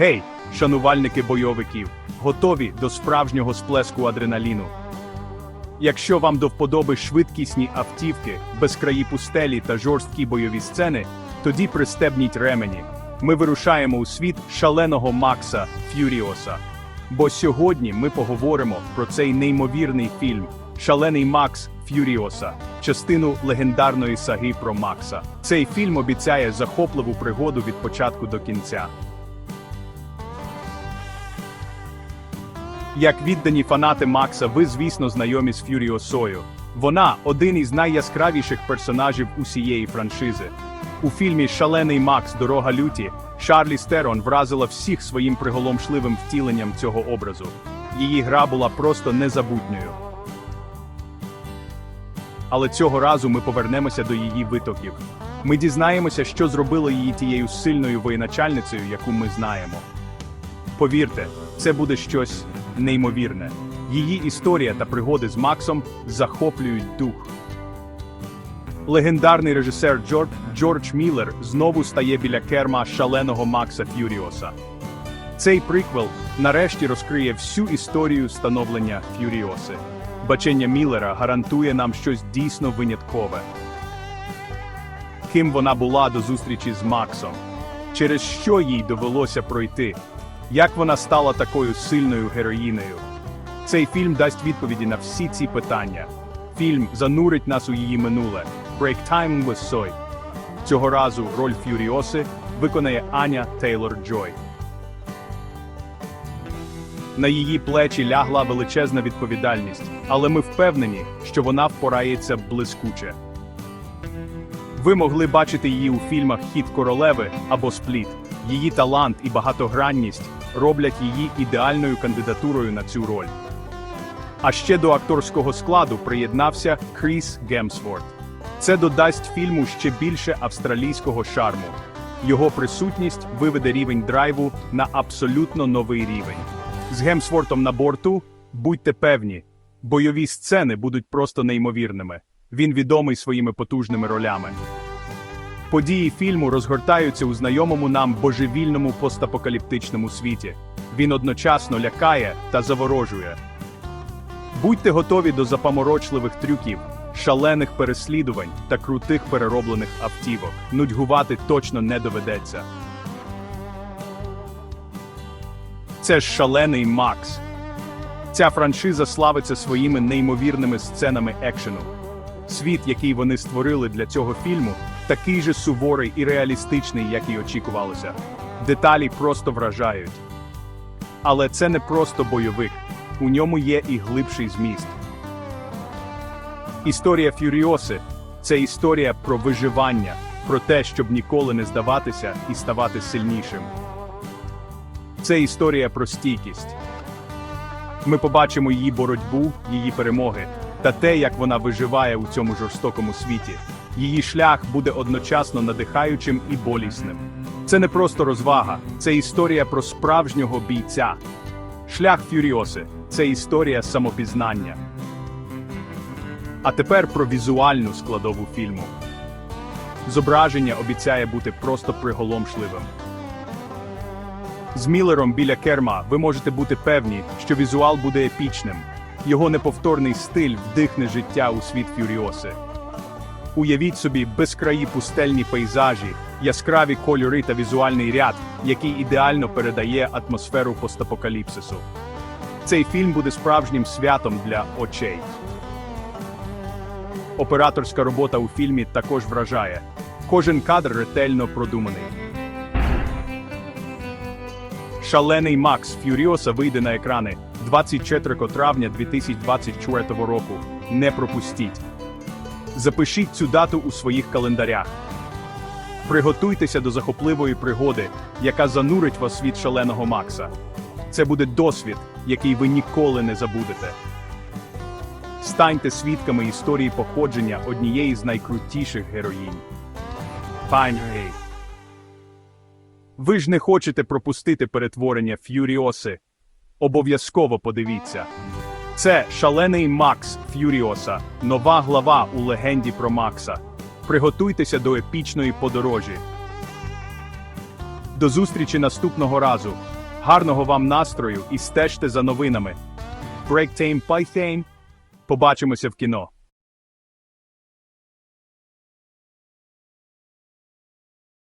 Гей, шанувальники бойовиків, готові до справжнього сплеску адреналіну. Якщо вам до вподоби швидкісні автівки, безкраї пустелі та жорсткі бойові сцени, тоді пристебніть ремені. Ми вирушаємо у світ шаленого Макса Ф'юріоса. Бо сьогодні ми поговоримо про цей неймовірний фільм Шалений Макс Ф'юріоса, частину легендарної саги про Макса. Цей фільм обіцяє захопливу пригоду від початку до кінця. Як віддані фанати Макса, ви, звісно, знайомі з Ф'юріосою. Вона один із найяскравіших персонажів усієї франшизи. У фільмі Шалений Макс Дорога люті Шарлі Стерон вразила всіх своїм приголомшливим втіленням цього образу. Її гра була просто незабутньою. Але цього разу ми повернемося до її витоків. Ми дізнаємося, що зробило її тією сильною воєначальницею, яку ми знаємо. Повірте, це буде щось неймовірне. Її історія та пригоди з Максом захоплюють дух. Легендарний режисер Джордж, Джордж Міллер знову стає біля керма шаленого Макса Ф'юріоса. Цей приквел нарешті розкриє всю історію становлення Ф'юріоси. Бачення Міллера гарантує нам щось дійсно виняткове. Ким вона була до зустрічі з Максом? Через що їй довелося пройти? Як вона стала такою сильною героїнею? Цей фільм дасть відповіді на всі ці питання. Фільм занурить нас у її минуле. Break Time with Soy. Цього разу роль Ф'юріоси виконає Аня Тейлор Джой. На її плечі лягла величезна відповідальність, але ми впевнені, що вона впорається блискуче. Ви могли бачити її у фільмах Хід королеви або Спліт. Її талант і багатогранність роблять її ідеальною кандидатурою на цю роль. А ще до акторського складу приєднався Кріс Гемсворт. Це додасть фільму ще більше австралійського шарму. Його присутність виведе рівень драйву на абсолютно новий рівень. З Гемсвортом на борту будьте певні, бойові сцени будуть просто неймовірними. Він відомий своїми потужними ролями. Події фільму розгортаються у знайомому нам божевільному постапокаліптичному світі. Він одночасно лякає та заворожує. Будьте готові до запаморочливих трюків, шалених переслідувань та крутих перероблених автівок. Нудьгувати точно не доведеться. Це ж шалений Макс. Ця франшиза славиться своїми неймовірними сценами екшену. Світ, який вони створили для цього фільму, такий же суворий і реалістичний, як і очікувалося. Деталі просто вражають. Але це не просто бойовик, у ньому є і глибший зміст. Історія Фюріоси це історія про виживання, про те, щоб ніколи не здаватися і ставати сильнішим. Це історія про стійкість. Ми побачимо її боротьбу, її перемоги та те, як вона виживає у цьому жорстокому світі. Її шлях буде одночасно надихаючим і болісним. Це не просто розвага, це історія про справжнього бійця. Шлях Фюріоси це історія самопізнання. А тепер про візуальну складову фільму. Зображення обіцяє бути просто приголомшливим. З Міллером біля керма ви можете бути певні, що візуал буде епічним. Його неповторний стиль вдихне життя у світ Фюріоси. Уявіть собі безкраї пустельні пейзажі, яскраві кольори та візуальний ряд, який ідеально передає атмосферу постапокаліпсису. Цей фільм буде справжнім святом для очей. Операторська робота у фільмі також вражає. Кожен кадр ретельно продуманий. Шалений Макс Фюріоса вийде на екрани 24 травня 2024 року. Не пропустіть. Запишіть цю дату у своїх календарях. Приготуйтеся до захопливої пригоди, яка занурить вас від шаленого Макса. Це буде досвід, який ви ніколи не забудете. Станьте свідками історії походження однієї з найкрутіших героїнь. Пані. Ви ж не хочете пропустити перетворення Ф'юріоси. Обов'язково подивіться. Це шалений Макс Ф'юріоса, нова глава у легенді про Макса. Приготуйтеся до епічної подорожі. До зустрічі наступного разу. Гарного вам настрою і стежте за новинами. Break Time Python. Побачимося в кіно.